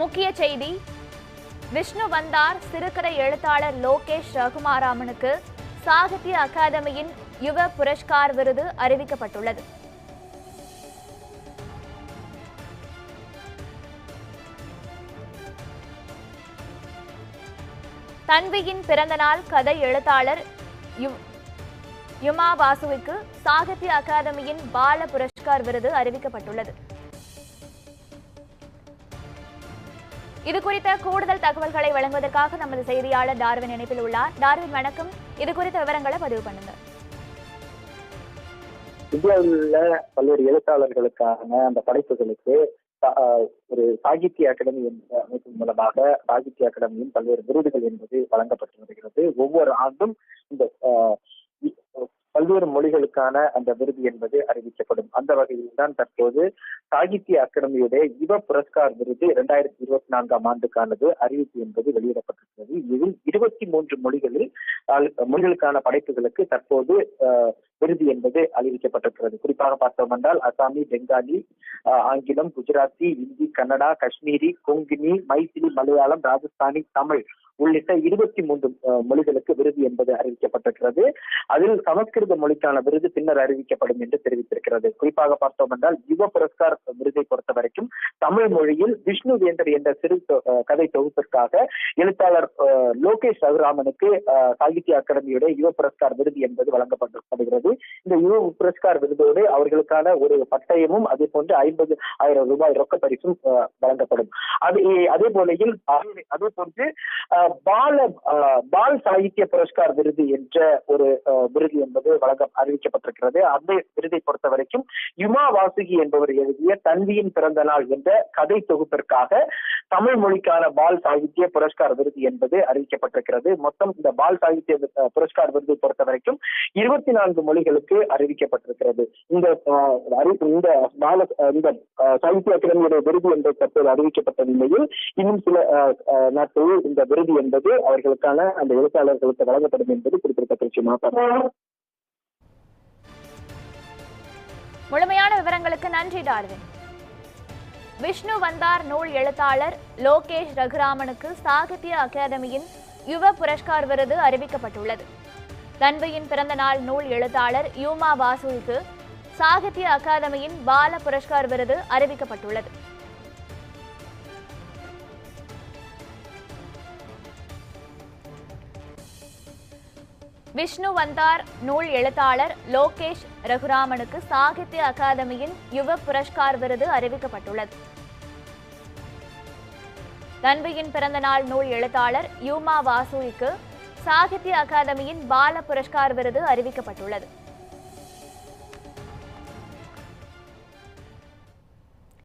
முக்கிய செய்தி. விஷ்ணு வந்தார் சிறுகதை எழுத்தாளர் லோகேஷ் ரகுமாராமனுக்கு. சாகித்ய அகாதமியின் யுவ புரஸ்கார் விருது அறிவிக்கப்பட்டுள்ளது. தன்வியின் பிறந்தநாள் கதை எழுத்தாளர் யுமா வாசுவுக்கு சாகித்ய அகாதமியின் பால புரஸ்கார் விருது அறிவிக்கப்பட்டுள்ளது. இது குறித்த கூடுதல் தகவல்களை வழங்குவதற்காக நமது செய்தியாளர் டார்வின் இணைப்பில் உள்ளார். டார்வின் வணக்கம். இது குறித்த விவரங்களை பதிவு பண்ணுங்க. இந்தியாவில் உள்ள பல்வேறு எழுத்தாளர்களுக்கான அந்த படைப்புகளுக்கு ஆஹ் ஒரு சாகித்ய அகாடமி என்ற அமைப்பின் மூலமாக சாகித்ய அகாடமியின் பல்வேறு விருதுகள் என்பது வழங்கப்பட்டு வருகிறது. ஒவ்வொரு ஆண்டும் இந்த ஆஹ், பல்வேறு மொழிகளுக்கான அந்த விருது என்பது அறிவிக்கப்படும். அந்த வகையில் தான் தற்போது சாகித்ய அகாடமியுடைய யுவ புரஸ்கார் விருது இரண்டாயிரத்தி இருபத்தி நான்காம் ஆண்டுக்கானது அறிவிப்பு என்பது வெளியிடப்பட்டிருக்கிறது. இதில் இருபத்தி மூன்று மொழிகளில் மொழிகளுக்கான படைப்புகளுக்கு தற்போது விருது என்பது அறிவிக்கப்பட்டிருக்கிறது. குறிப்பாக பார்த்தோம் என்றால் அசாமி பெங்காலி ஆங்கிலம் குஜராத்தி இந்தி கன்னடா காஷ்மீரி கொங்கினி மைத்திலி மலையாளம் ராஜஸ்தானி தமிழ் உள்ளிட்ட இருபத்தி மூன்று மொழிகளுக்கு விருது என்பது அறிவிக்கப்பட்டிருக்கிறது. அதில் சமஸ்கிருத மொழிக்கான விருது பின்னர் அறிவிக்கப்படும் என்று தெரிவித்திருக்கிறது. குறிப்பாக பார்த்தோம் என்றால் யுவ புரஸ்கார் விருதை பொறுத்த வரைக்கும் தமிழ் மொழியில் விஷ்ணு வேந்தர் என்ற சிறு கதை தொகுப்பிற்காக எழுத்தாளர் லோகேஷ் ரகுராமனுக்கு சாகித்ய அகாடமியுடைய யுவ புரஸ்கார் விருது என்பது வழங்கப்படுகிறது இந்த யுவ புரஸ்கார் விருதோடு அவர்களுக்கான ஒரு பட்டயமும் அதே போன்று ஐம்பது ஆயிரம் ரூபாய் ரொக்க பரிசும் வழங்கப்படும். அது அதே போலையில் அதே- போன்று ஆஹ், பால பால் சாகித்ய புரஸ்கார் விருது என்ற ஒரு விருது என்பது வழங்க அறிவிக்கப்பட்டிருக்கிறது. அந்த விருதை பொறுத்த வரைக்கும் யுமா வாசுகி என்பவர் எழுதிய தன்வியின் பிறந்த நாள் என்ற கதை தொகுப்பிற்காக தமிழ் மொழிக்கான பால் சாகித்ய புரஸ்கார் விருது என்பது அறிவிக்கப்பட்டிருக்கிறது. மொத்தம் இந்த பால் சாகித்ய புரஸ்கார் விருதை பொறுத்த வரைக்கும் இருபத்தி நான்கு மொழிகளுக்கு அறிவிக்கப்பட்டிருக்கிறது. இந்த இந்த பால இந்த சாகித்ய அகாடமியுடைய விருது என்பது தற்போது அறிவிக்கப்பட்ட நிலையில் இன்னும் சில நாட்களில் இந்த விருது என்பது அவர்களுக்கான அந்த எழுத்தாளர்களுக்கு வழங்கப்படும் என்பது குறிப்பிடத்தக்க விஷயமாக முழுமையான விவரங்களுக்கு நன்றி டார்வின். விஷ்ணு வந்தார் நூல் எழுத்தாளர் லோகேஷ் ரகுராமனுக்கு சாகித்ய அகாதமியின் யுவ புரஸ்கார் விருது அறிவிக்கப்பட்டுள்ளது. தன்வியின் பிறந்தநாள் நூல் எழுத்தாளர் யூமா வாசுவுக்கு சாகித்ய அகாதமியின் பால புரஸ்கார் விருது அறிவிக்கப்பட்டுள்ளது. விஷ்ணு வந்தார் நூல் எழுத்தாளர் லோகேஷ் ரகுராமனுக்கு சாகித்ய அகாதமியின் யுவ புரஸ்கார் விருது அறிவிக்கப்பட்டுள்ளது. தன்வியின் பிறந்தநாள் நூல் எழுத்தாளர் யூமா வாசுவிக்கு சாகித்ய அகாதமியின் பால புரஸ்கார் விருது அறிவிக்கப்பட்டுள்ளது.